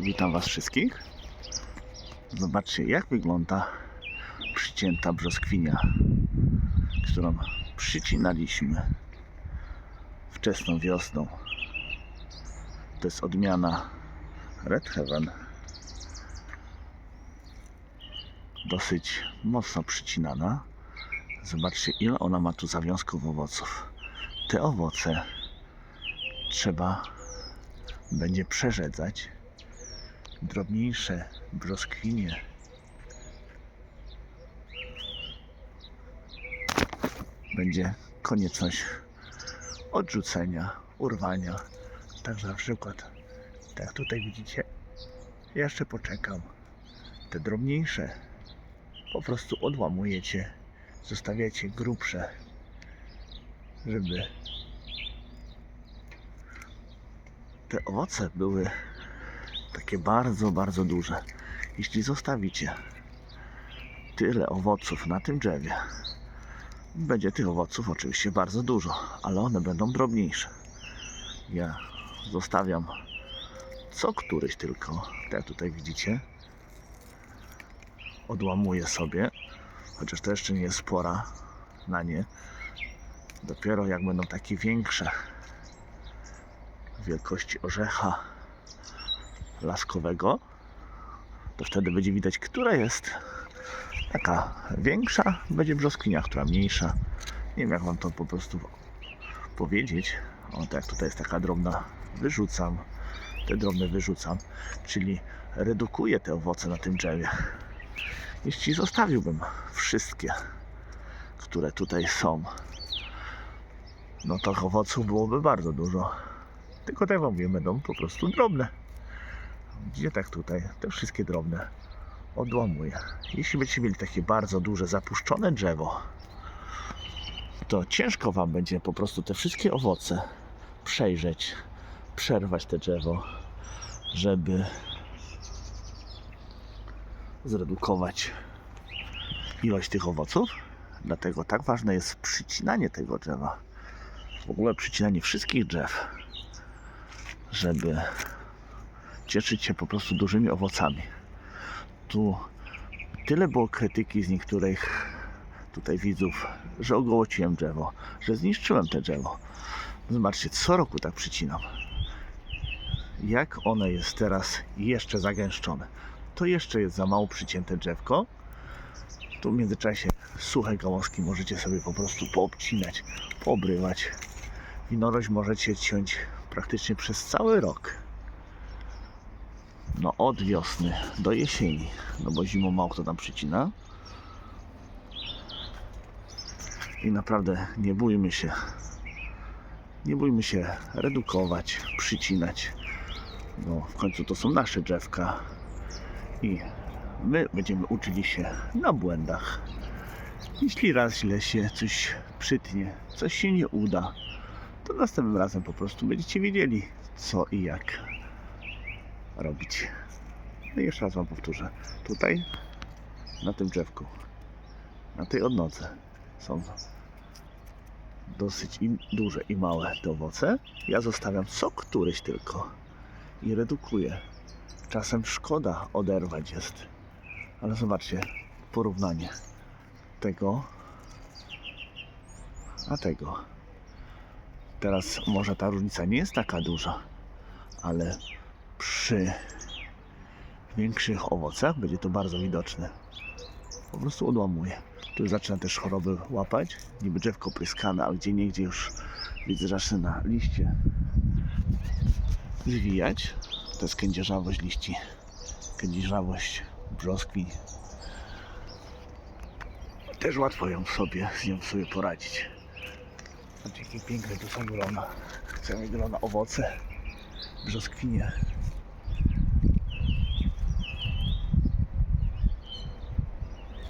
Witam Was wszystkich. Zobaczcie, jak wygląda przycięta brzoskwinia, którą przycinaliśmy wczesną wiosną. To jest odmiana Red Heaven. Dosyć mocno przycinana. Zobaczcie, ile ona ma tu zawiązków owoców. Te owoce trzeba będzie przerzedzać drobniejsze brzoskwinie. Będzie konieczność odrzucenia, urwania. Także na przykład, tak jak tutaj widzicie, jeszcze poczekam. Te drobniejsze po prostu odłamujecie, zostawiacie grubsze, żeby te owoce były takie bardzo, bardzo duże. Jeśli zostawicie tyle owoców na tym drzewie, będzie tych owoców oczywiście bardzo dużo, ale one będą drobniejsze. Ja zostawiam co któryś tylko, jak tutaj widzicie, odłamuję sobie, chociaż to jeszcze nie jest pora na nie. Dopiero jak będą takie większe, wielkości orzecha laskowego, to wtedy będzie widać, która jest taka większa, będzie brzoskwinia, która mniejsza. Nie wiem, jak wam to po prostu powiedzieć. O, tak, tutaj jest taka drobna, wyrzucam. Te drobne wyrzucam, czyli redukuję te owoce na tym drzewie. Jeśli zostawiłbym wszystkie, które tutaj są, no to owoców byłoby bardzo dużo. Tylko tak wam będą po prostu drobne. Gdzie tak tutaj? Te wszystkie drobne odłamuję. Jeśli będziecie mieli takie bardzo duże, zapuszczone drzewo, to ciężko wam będzie po prostu te wszystkie owoce przejrzeć, przerwać te drzewo, żeby zredukować ilość tych owoców. Dlatego tak ważne jest przycinanie tego drzewa. W ogóle przycinanie wszystkich drzew, żeby cieszyć się po prostu dużymi owocami. Tu tyle było krytyki z niektórych tutaj widzów, że ogołociłem drzewo, że zniszczyłem te drzewo. Zobaczcie, co roku tak przycinam. Jak ono jest teraz jeszcze zagęszczone. To jeszcze jest za mało przycięte drzewko. Tu w międzyczasie suche gałązki możecie sobie po prostu poobcinać, poobrywać. Winorość możecie ciąć praktycznie przez cały rok. No od wiosny do jesieni, no bo zimą mało kto tam przycina. I naprawdę nie bójmy się. Nie bójmy się redukować, przycinać. No w końcu to są nasze drzewka. I my będziemy uczyli się na błędach. Jeśli raz źle się coś przytnie, coś się nie uda, to następnym razem po prostu będziecie wiedzieli co i jak robić. No i jeszcze raz Wam powtórzę. Tutaj, na tym drzewku, na tej odnodze są dosyć i duże i małe te owoce. Ja zostawiam co któryś tylko i redukuję. Czasem szkoda oderwać jest. Ale zobaczcie, porównanie tego a tego. Teraz może ta różnica nie jest taka duża, ale przy większych owocach będzie to bardzo widoczne. Po prostu odłamuje. Tu zaczyna też choroby łapać. Niby drzewko pryskane, a gdzie niegdzie już widzę, zaczyna liście zwijać. To jest kędzierzawość liści. Kędzierzawość brzoskwiń. Też łatwo ją sobie, z nią sobie poradzić. Zobaczcie, jakie piękne tu są grona. Chcemy grona owoce, brzoskwinie.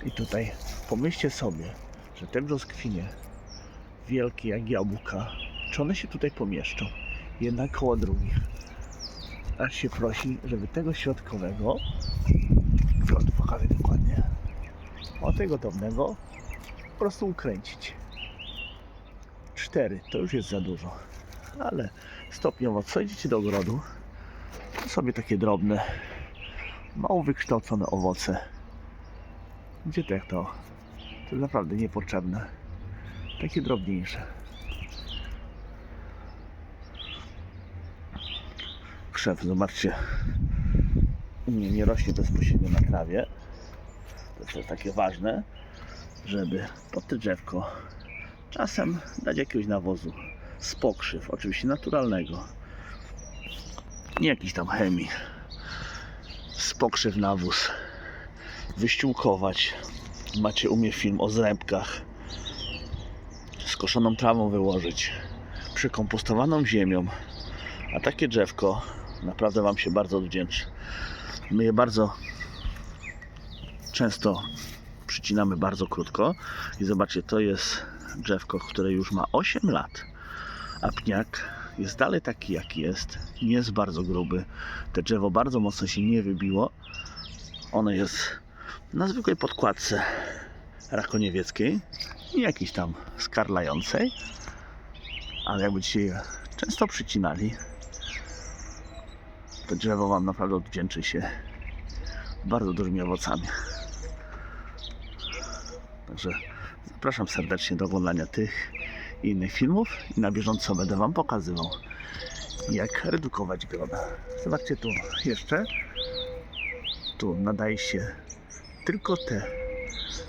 I tutaj pomyślcie sobie, że te brzoskwinie, wielkie jak jabłka, czy one się tutaj pomieszczą? Jedna koło drugich. Aż się prosi, żeby tego środkowego, tu pokażę dokładnie, o tego drobnego po prostu ukręcić. Cztery to już jest za dużo, ale stopniowo co idziecie do ogrodu, To sobie takie drobne, mało wykształcone owoce. Gdzie to jak to? To naprawdę niepotrzebne. Takie drobniejsze. Krzew, zobaczcie. U mnie nie rośnie bezpośrednio na trawie. To jest też takie ważne, żeby pod te drzewko czasem dać jakiegoś nawozu z pokrzyw, oczywiście naturalnego. Nie jakiś tam chemii. Z pokrzyw nawóz. Wyściółkować. Macie u mnie film o zrębkach. Skoszoną trawą wyłożyć. Przykompostowaną ziemią. A takie drzewko naprawdę Wam się bardzo odwdzięczy. My je bardzo często przycinamy bardzo krótko. I zobaczcie, to jest drzewko, które już ma 8 lat. A pniak jest dalej taki, jaki jest. Nie jest bardzo gruby. Te drzewo bardzo mocno się nie wybiło. Ono jest na zwykłej podkładce rakoniewieckiej. Nie jakiejś tam skarlającej. Ale jak będziecie je często przycinali, to drzewo Wam naprawdę odwdzięczy się bardzo dużymi owocami. Także zapraszam serdecznie do oglądania tych i innych filmów i na bieżąco będę Wam pokazywał jak redukować grona. Zobaczcie tu jeszcze tu nadaje się tylko te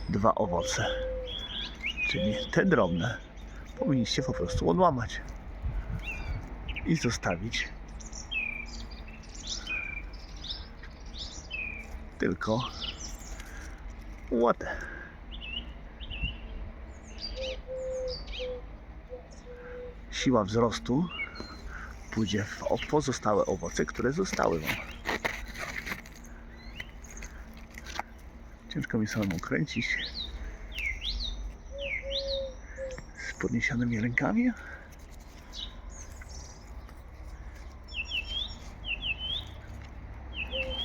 dwa owoce czyli te drobne powinniście po prostu odłamać i zostawić tylko łotę. Siła wzrostu pójdzie w pozostałe owoce, które zostały wam. Ciężko mi samemu kręcić z podniesionymi rękami.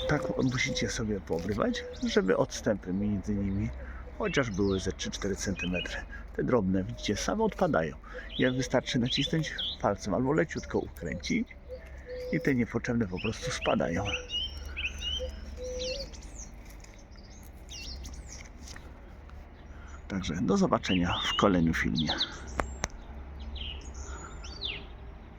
Tak musicie sobie poobrywać, żeby odstępy między nimi chociaż były ze 3-4 cm. Te drobne, widzicie, same odpadają. Jak wystarczy nacisnąć palcem albo leciutko ukręcić i te niepotrzebne po prostu spadają. Także do zobaczenia w kolejnym filmie.